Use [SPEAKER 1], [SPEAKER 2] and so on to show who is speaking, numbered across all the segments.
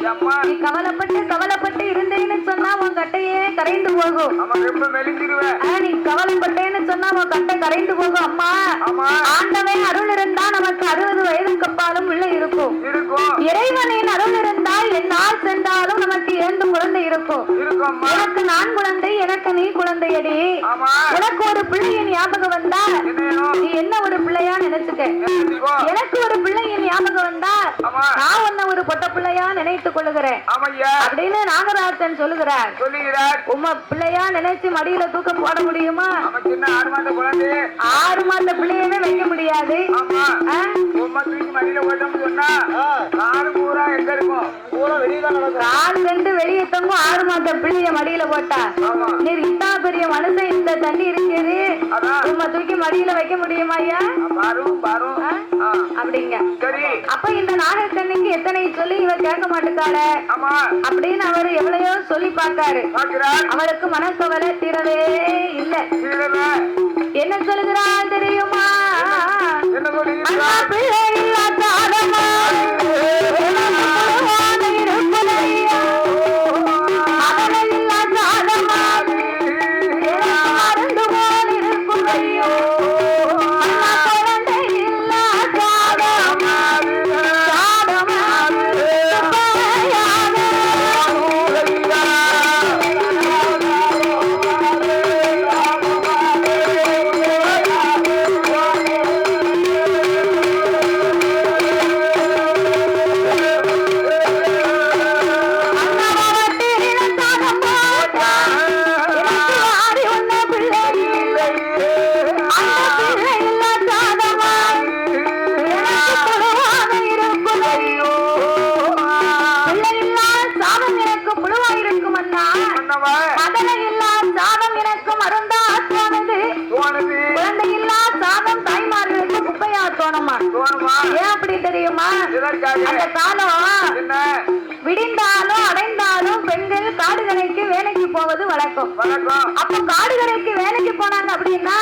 [SPEAKER 1] நீ கவலைப்பட்டு கவலைப்பட்டு இருந்தேன்னு சொன்னா உன் கட்டையே கரைந்து போகும். நீ கவலைப்பட்டேன்னு சொன்னா உன் கட்டை கரைந்து போகும் அம்மா.
[SPEAKER 2] ஆமா
[SPEAKER 1] ஆண்டவன் அருள் இருந்தா நமக்கு அறுபது வயதுக்கு அப்பாலும் உள்ள இருக்கும்.
[SPEAKER 2] இருக்கும்.
[SPEAKER 1] இறைவனின் அருள் இரண்டு குழந்தை இருக்கும் எனக்கு நான் குழந்தை எனக்கு நீ குழந்தையடி.
[SPEAKER 2] ஆமா.
[SPEAKER 1] உனக்கு ஒரு பிள்ளையின் ஞாபகம் வந்தா நீ என்ன ஒரு பிள்ளையா நினைச்சுக்க? எனக்கு ஒரு பிள்ளையின் ஞாபகம் வந்தா நான் உன்னை ஒரு பொட்ட பிள்ளையா நினைத்துக் கொள்ளுகிறேன். அப்படின்னு நாகராஜன் சொல்லுகிறார். உம்ம பிள்ளையா நினைச்சு மடியில தூக்க போட முடியுமா?
[SPEAKER 2] ஆறு மாத குழந்தை?
[SPEAKER 1] ஆறு பிள்ளையவே வைக்க முடியாது.
[SPEAKER 2] ஆமா.
[SPEAKER 1] ஆ?
[SPEAKER 2] உம்மா தூக்கி மடியில ஓட்டம்னு சொன்னா காடு பூரா எங்க இருக்கும்? பூரா வெளியில நடக்கும்.
[SPEAKER 1] ரெண்டு வெளியே தொங்கும் ஆறு மாத பிள்ளைய மடியில போட்டா. நீர் இத்தா பெரிய மனுஷன் இந்த தண்ணி இருக்குது உம்ம தூக்கி மடியில வைக்க முடியுமா ஐயா? அப்படிங்க. அப்ப இந்த நாகக்கண்ணிக்கு எத்தனை சொல்லி இவ கேட்க மாட்டுக்காள அப்படின்னு அவர் எவ்வளையோ சொல்லி பார்த்தாரு அவளுக்கு மனக்கவலை தீரவே இல்ல. என்ன சொல்லுகிறாள் தெரியுமா? பிள்ளை எனக்கு மருந்தா தோணுது குழந்தை இல்லா சாதம் தாய்மார்களுக்கு குப்பையா தோணுமா ஏன் அப்படி தெரியுமா? அந்த காலம் விடிந்தாலும் அடைந்தாலும் பெண்கள் காடுகரைக்கு வேலைக்கு போவது வழக்கம். அப்ப காடுகரைக்கு வேலைக்கு போனாங்க அப்படின்னா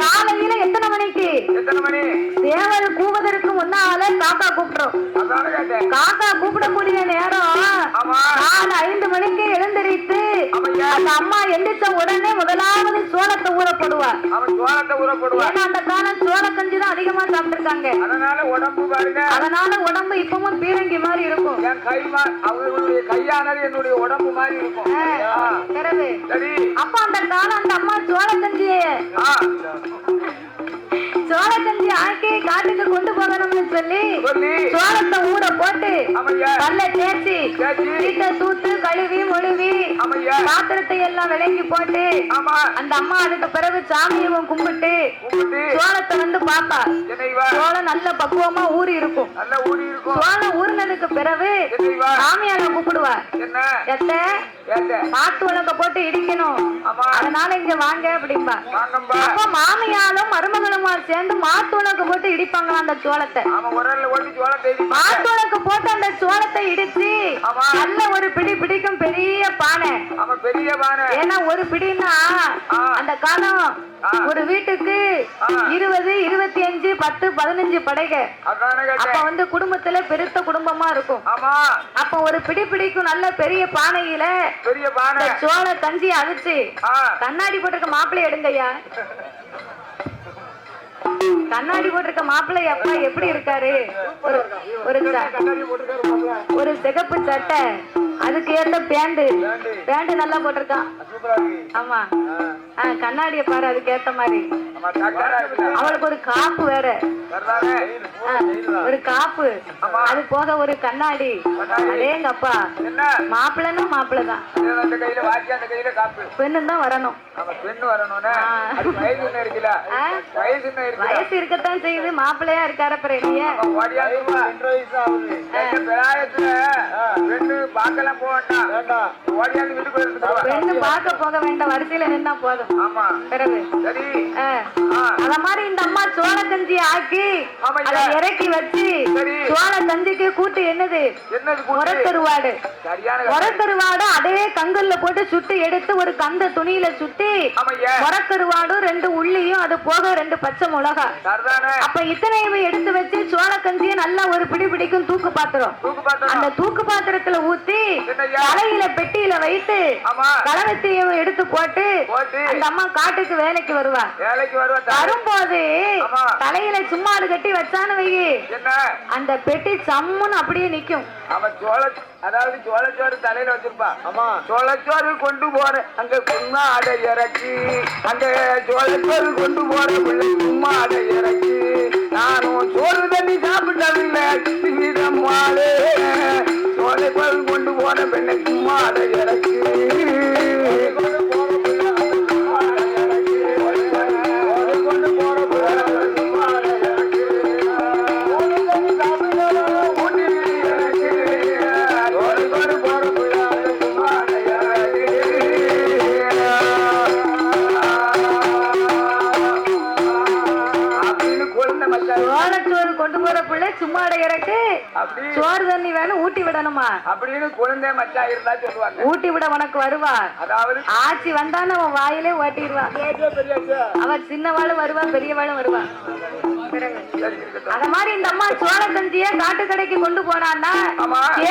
[SPEAKER 1] காலையில எத்தனை மணிக்கு? தேவல் கூவதற்கு முன்னால காக்கா
[SPEAKER 2] கேட்டேன்.
[SPEAKER 1] காக்கா கூப்பிடக்கூடிய நேரம் நாலு ஐந்து மணிக்கு எழுந்திரித்து அந்த அம்மா எந்திரிச்ச உடனே முதலாவது சோளத்தை ஊற போடுவார்
[SPEAKER 2] அவன் சோளத்தை
[SPEAKER 1] ஏன்னா அந்த காலம் சோள கஞ்சி தான் அதிகமா சாப்பிட்டிருக்காங்க.
[SPEAKER 2] அதனால உடம்பு பாருங்க.
[SPEAKER 1] அதனால உடம்பு இப்பவும் பீரங்கி மாதிரி இருக்கும்.
[SPEAKER 2] என் கை மா அவர்களுடைய கையானது என்னுடைய உடம்பு மாதிரி இருக்கும்.
[SPEAKER 1] பிறகு.
[SPEAKER 2] சரி.
[SPEAKER 1] அப்ப அந்த காலம் அந்த அம்மா சோள கஞ்சிய
[SPEAKER 2] ஆ.
[SPEAKER 1] சோள கஞ்சி ஆக்கி காட்டுக்கு கொண்டு போகணும்னு சொல்லி சோளத்தை ஊற போட்டு கல்ல தேய்ச்சி. வீட்டை தூத்து கழுவி மொழுவி. பாத்திரத்தை எல்லாம் விலங்கி போட்டு அந்த அம்மா அதுக்கு பிறகு சாமியவும் கும்பிட்டு சோளத்தை வந்து பாப்பா சோளம் நல்ல பக்குவமா ஊறி இருக்கும். சோளம் ஊறினதுக்கு பிறகு சாமியார கூப்பிடுவா. எத்த? மாட்டு உலக போட்டு இடிக்கணும். அதனால இங்க வாங்க அப்படிம்பா. அப்ப மாமியாலும் மருமகளுமா சேர்ந்து மாட்டு உலக போட்டு இடிப்பாங்களாம் அந்த சோளத்தை. மாட்டு உலக போட்டு அந்த சோளத்தை இடிச்சு நல்ல ஒரு பிடி பிடிக்கும் பெரிய பானை.
[SPEAKER 2] அவன் பெரிய பானை.
[SPEAKER 1] ஏன்னா ஒரு பிடின்னா. அந்த காலம். ஒரு வீட்டுக்கு. இருபது இருபத்தி அஞ்சு பத்து பதினஞ்சு படைக. அப்ப வந்து குடும்பத்துல பெருத்த குடும்பமா இருக்கும். அப்ப ஒரு பிடி பிடிக்கும் நல்ல பெரிய பானையில
[SPEAKER 2] பெரிய பானை.
[SPEAKER 1] சோள கஞ்சி அவிச்சு கண்ணாடி போட்டிருக்க மாப்பிள்ளை எடுங்கய்யா. கண்ணாடி போட்டிருக்க மாப்பிள்ளை அப்பா எப்படி இருக்காரு? ஒரு ஒரு சிகப்பு சட்டை அதுக்கு ஏத்த பேண்ட். பேண்ட். நல்லா போட்டிருக்கான். ஆமா. கண்ணாடிய பாரு அதுக்கு ஏத்த மாதிரி அவளுக்கு ஒரு காப்பு வேற. ஒரு காப்பு. அது போக ஒரு கண்ணாடி. அதேங்கப்பா
[SPEAKER 2] என்ன?
[SPEAKER 1] மாப்பிள்ளைன்னா மாப்பிள்ளை தான்.
[SPEAKER 2] இது அந்த கையில வாக்கி அந்த கையில காப்பு.
[SPEAKER 1] பெண்ணு தான் வரணும்.
[SPEAKER 2] நம்ம பெண்ணு வரணும்னே.
[SPEAKER 1] ஆ.
[SPEAKER 2] அது வயசு
[SPEAKER 1] இருக்கத்தான் செய்யுது. மாப்பிள்ளையா இருக்கார
[SPEAKER 2] பிராயத்துல பெண்ணு
[SPEAKER 1] பார்க்க போக வேண்டாம். வரிசையில நின்னா போதும். பிறகு. அத மாதிரி இந்த அம்மா சோள கஞ்சி ஆக்கி. அதை இறக்கி வச்சு. சோள கஞ்சிக்கு கூட்டு என்னது? அதே கங்கல்ல போட்டு சுட்டு எடுத்து ஒரு கந்த துணியில சுட்டி
[SPEAKER 2] ஆமாய்யா
[SPEAKER 1] உரக்கருவாடும் ரெண்டு உள்ளியும் அது போக ரெண்டு பச்சை மிளகா. அப்ப இத்தனையுமே எடுத்து வச்சு சோள கஞ்சிய நல்லா ஒரு பிடி பிடிக்கும் தூக்கு பாத்திரம். அந்த தூக்கு பாத்திரத்துல ஊத்தி? தலையில பெட்டியில வைத்து கலவத்தையும் எடுத்து போட்டு. அந்த அம்மா காட்டுக்கு வேலைக்கு வருவா.
[SPEAKER 2] வேலைக்கு வருவா.
[SPEAKER 1] வரும்போது. தலையில சும்மாடு கட்டி வச்சான்னு வை.
[SPEAKER 2] என்ன?
[SPEAKER 1] அந்த பெட்டி சம்முன்னு அப்படியே நிக்கும்.
[SPEAKER 2] அவன் சோள அதாவது சோளச்சோறு தலையில வச்சிருப்பா. ஆமா. சோளச்சோறு கொண்டு போற அங்க சும்மா அடை இறக்கி அங்க சோளச்சோறு கொண்டு போற பிள்ளை சும்மா அடை இறக்கி நானும் சோறு தண்ணி சாப்பிட்டதில்லை சோளச்சோறு கொண்டு போற பெண்ணை சும்மா அடை இறக்கி சோறு தண்ணி
[SPEAKER 1] வேணும் ஊட்டி விடணுமா?
[SPEAKER 2] அப்படின்னு குழந்தை மச்சான் இருந்தா சொல்லுவாங்க.
[SPEAKER 1] ஊட்டி விட உனக்கு வருவா?
[SPEAKER 2] அதாவது
[SPEAKER 1] ஆச்சி வந்தான்னு அவன் வாயிலே ஓட்டிடுவா. அவ சின்னவாளும் வருவா பெரியவாளும் வருவா.
[SPEAKER 2] சரி, இருக்கட்டும்.
[SPEAKER 1] அத மாதிரி இந்த அம்மா சோள கஞ்சிய காட்டு கடைக்கு கொண்டு போனான்னா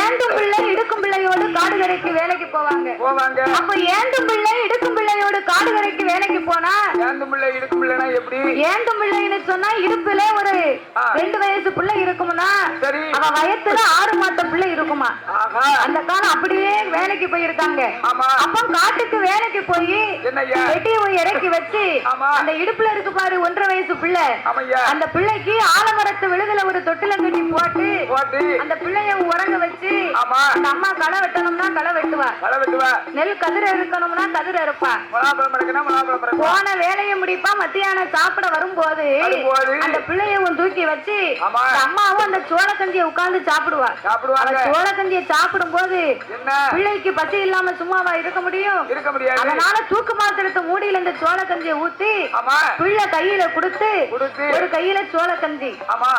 [SPEAKER 1] ஏந்தும் பிள்ளை இடுக்கும் பிள்ளையோடு காடு கடைக்கு வேலைக்கு போவாங்க.
[SPEAKER 2] போவாங்க.
[SPEAKER 1] அப்ப ஏந்தும் பிள்ளை இடுக்கும் பிள்ளையோடு காடு கடைக்கு வேலைக்கு போனா
[SPEAKER 2] ஏந்து பிள்ளை இடுக்கு பிள்ளைனா எப்படி?
[SPEAKER 1] ஏந்தும் பிள்ளைன்னு சொன்னா இடுப்புல ஒரு
[SPEAKER 2] ஆ.
[SPEAKER 1] ரெண்டு வயசு பிள்ளை இருக்கும்னா
[SPEAKER 2] சரி.
[SPEAKER 1] அவ வயசுல ஆறு மாத்த பிள்ளை இருக்குமா?
[SPEAKER 2] ஆஹா.
[SPEAKER 1] அந்த காலம் அப்படியே வேலைக்கு போயிருக்காங்க. அப்போ காட்டுக்கு வேலைக்கு போய் வெட்டியை போய் இறக்கி வச்சு
[SPEAKER 2] ஆமா.
[SPEAKER 1] அந்த இடுப்புல இருக்கு பாரு ஒன்றரை வயசு பிள்ளை. அந்த பிள்ளைக்கு ஆலமரத்து விழுதுல ஒரு தொட்டில கட்டி போட்டு அந்த பிள்ளைய உறங்க வச்சு அந்த அம்மா களை வெட்டணும்னா களை வெட்டுவா. நெல் கதிர் அறுக்கணும்னா கதிர்
[SPEAKER 2] இறக்குவா
[SPEAKER 1] போன வேலையை முடிப்பா மத்தியானம் சாப்பிட வரும்போது அந்த பிள்ளையவும் தூக்கி வச்சு அம்மாவும் அந்த சோள கஞ்சியை உட்கார்ந்து சாப்பிடுவா.
[SPEAKER 2] சாப்பிடுவாங்க.
[SPEAKER 1] சோள கஞ்சியை சாப்பிடும் போது பிள்ளைக்கு பசி இல்லாம சும்மாவா இருக்க முடியும்?
[SPEAKER 2] இருக்க முடியாது.
[SPEAKER 1] அதனால தூக்கு பாத்திரத்தை மூடியில இந்த சோள கஞ்சியை ஊத்தி பிள்ளை கையில கொடுத்து ஒரு கையில சோள கஞ்சி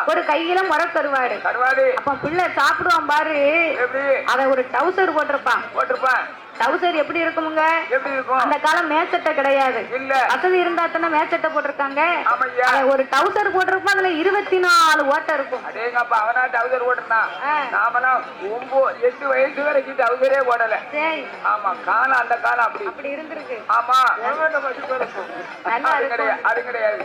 [SPEAKER 1] ஒரு கையில முறக்கருவாடு
[SPEAKER 2] கருவாடு
[SPEAKER 1] அப்ப பிள்ளை சாப்பிடுவான் பாரு. அவன் ஒரு டவுசர் போட்டிருப்பான்.
[SPEAKER 2] போட்டிருப்பான்.
[SPEAKER 1] டவுசர் எப்படி இருக்குமுங்க?
[SPEAKER 2] எப்படி இருக்கும்?
[SPEAKER 1] அந்த காலம் மேச்சட்டை கிடையாது.
[SPEAKER 2] இல்ல.
[SPEAKER 1] வசதி இருந்தா தானே மேச்சட்டை போட்டிருக்காங்க? ஒரு டவுசர் போட்டிருப்பான் அதுல இருபத்தி நாலு ஓட்டை இருக்கும்.
[SPEAKER 2] அடேங்கப்பா அவனா டவுசர். நாமெல்லாம் ஒன்பது எட்டு வயசு வரைக்கும் டவுசரே போடல. ஆமா காலம் அந்த காலம் அப்படி.
[SPEAKER 1] அப்படி இருந்திருக்கு.
[SPEAKER 2] ஆமா. அது. கிடையாது அது கிடையாது.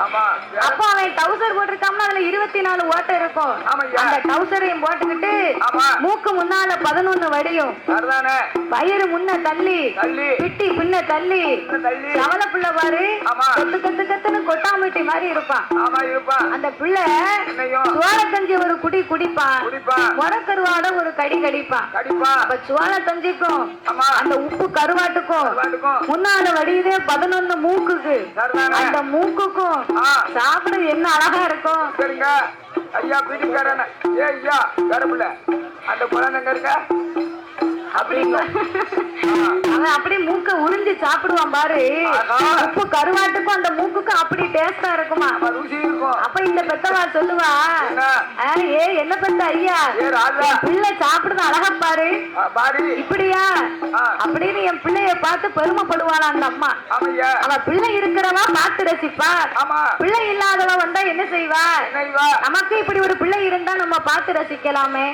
[SPEAKER 2] ஆமா.
[SPEAKER 1] அப்போ அவன் டவுசர் போட்டிருக்காமனா அதுல இருபத்தி நாலு ஓட்டை இருக்கும்.
[SPEAKER 2] ஆமையா
[SPEAKER 1] அந்த டவுசரையும் போட்டுக்கிட்டு
[SPEAKER 2] ஆமா.
[SPEAKER 1] மூக்கு முன்னால பதினொன்னு வடியும். வயிறு முன்ன தள்ளி.
[SPEAKER 2] தள்ளி.
[SPEAKER 1] பிட்டி பின்ன தள்ளி. சவல பிள்ளை பாரு. கத்து கத்து கத்துன்னு கொட்டாம்பட்டி மாதிரி இருப்பான். அந்த பிள்ளை சோள கஞ்சி ஒரு குடி குடிப்பான் முறக்கருவாட ஒரு கடி கடிப்பான் அப்ப சோள கஞ்சிக்கும்
[SPEAKER 2] ஆமா.
[SPEAKER 1] அந்த உப்பு கருவாட்டுக்கும். முன்னால வடியுதே பதினொன்னு மூக்குக்கு. அந்த மூக்குக்கும் சாப்பிட என்ன அழகா இருக்கும்?
[SPEAKER 2] சரிங்க. ஐயா பிடிக்காரன. ஏ ஐயா கருப்புல அந்த குழந்தைங்க இருக்க?
[SPEAKER 1] அவன் அப்படியே மூக்க உறிஞ்சி சாப்பிடுவான் பாரு. உப்பு கருவாட்டுக்கும் அந்த மூக்குக்கும் அப்படி டேஸ்டா இருக்குமா? அப்ப இந்த பெத்தவா சொல்லுவா
[SPEAKER 2] என்ன?
[SPEAKER 1] "ஆ, ஏ என்ன பெத்த ஐயா? பிள்ளை சாப்பிடுறது அழகா பாரு. இப்படியா. அப்படின்னு என் பிள்ளைய பார்த்து பெருமைப்படுவாளா அந்த அம்மா. அவ பிள்ளை இருக்கிறவா பார்த்து ரசிப்பா. பிள்ளை இல்லாதவ வந்தா என்ன செய்வா? நமக்கு இப்படி ஒரு பிள்ளை இருந்தா நம்ம பார்த்து ரசிக்கலாமே.